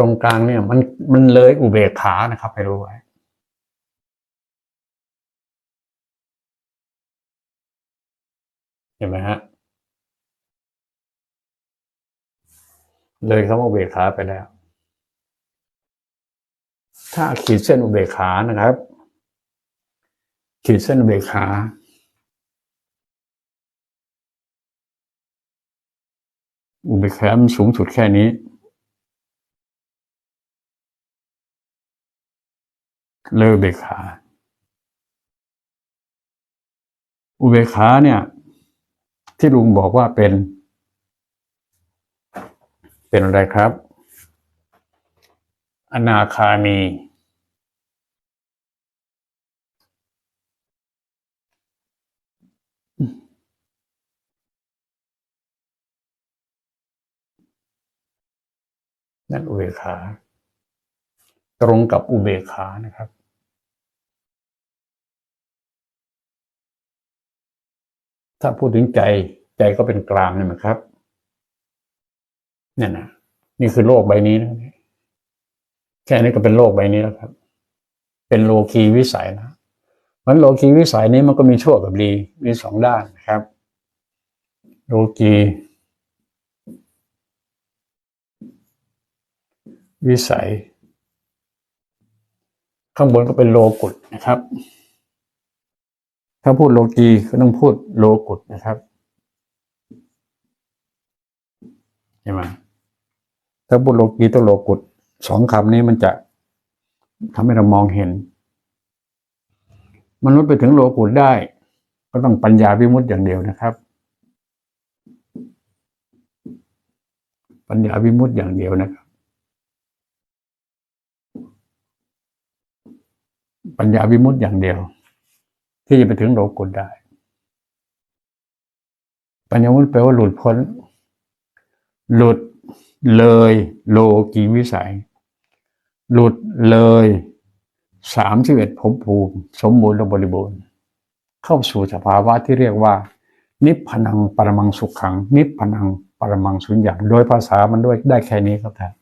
ตรงกลางเนี่ย มันมันเลยอุเบกขานะครับให้รู้ไว้เห็นไหมฮะ เลยคำว่าอุเบกขาไปแล้ว ถ้าขีดเส้นอุเบกขานะครับ ขีดเส้นอุเบกขาอุเบกขามันสูงสุดแค่นี้ เลยอุเบกขา อุเบกขาเนี่ย ที่ลุงบอกว่าเป็น เป็นอะไรครับ อนาคามี นั่นอุเบกขา ตรงกับอุเบกขานะครับถ้าพูดถึงใจใจก็เป็นกลางนี่ไหมครับเนี่ยนะนี่คือโลกใบนี้นะแค่นี้ก็เป็นโลกใบนี้แล้วครับ เป็นโลคีวิสัยนะมันโลคีวิสัยนี้มันก็มีชั่วกับดีมีสองด้านนะครับ โลกีวิสัย ข้างบนก็เป็นโลกุตนะครับ ถ้าพูดโลกีก็ต้องพูดโลกุตนะครับใช่ไหมถ้าพูดโลกีต้องโลกุตสองคำนี้มันจะทำให้เรามองเห็น มนุษย์ไปถึงโลกุตได้ ก็ต้องปัญญาวิมุตติอย่างเดียวนะครับ ปัญญาวิมุตติอย่างเดียวนะครับ ปัญญาวิมุตติอย่างเดียว ที่จะไปถึงโลกุตได้ ปัญญาวิมุตติแปลว่าหลุดพ้น หลุดเลยโลกีวิสัย หลุดเลยสามสิบเอ็ดภพภูมิ สมบูรณ์และบริบูรณ์ เข้าสู่สภาวะที่เรียกว่า นิพพานังปรมังสุขขัง นิพพานังปรมังสุญญ์โดยภาษามันด้วยได้แค่นี้ครับท่าน